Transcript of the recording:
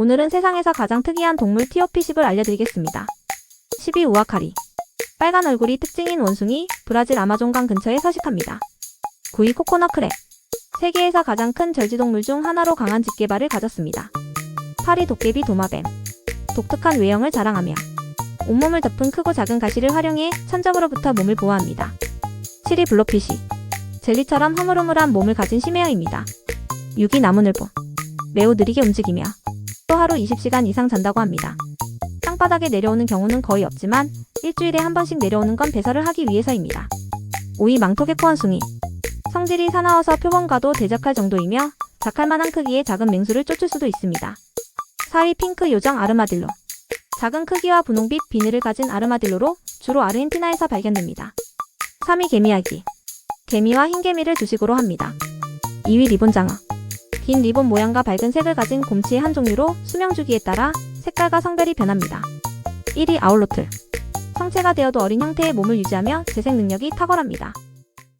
오늘은 세상에서 가장 특이한 동물 티오피십을 알려드리겠습니다. 12 우아카리. 빨간 얼굴이 특징인 원숭이, 브라질 아마존강 근처에 서식합니다. 9위 코코넛 크랩. 세계에서 가장 큰 절지동물 중 하나로 강한 집게발을 가졌습니다. 8위 도깨비 도마뱀. 독특한 외형을 자랑하며 온몸을 덮은 크고 작은 가시를 활용해 천적으로부터 몸을 보호합니다. 7위 블로피시. 젤리처럼 흐물흐물한 몸을 가진 심해어입니다. 6위 나무늘보. 매우 느리게 움직이며 또 하루 20시간 이상 잔다고 합니다. 땅바닥에 내려오는 경우는 거의 없지만 일주일에 한 번씩 내려오는 건 배설을 하기 위해서입니다. 5위 망토개 코 원숭이. 성질이 사나워서 표범과도 대적할 정도이며 작할 만한 크기의 작은 맹수를 쫓을 수도 있습니다. 4위 핑크 요정 아르마딜로. 작은 크기와 분홍빛 비늘을 가진 아르마딜로로 주로 아르헨티나에서 발견됩니다. 3위 개미야기. 개미와 흰개미를 주식으로 합니다. 2위 리본장어. 긴 리본 모양과 밝은 색을 가진 곰치의 한 종류로 수명 주기에 따라 색깔과 성별이 변합니다. 1위 아울로틀. 성체가 되어도 어린 형태의 몸을 유지하며 재생 능력이 탁월합니다.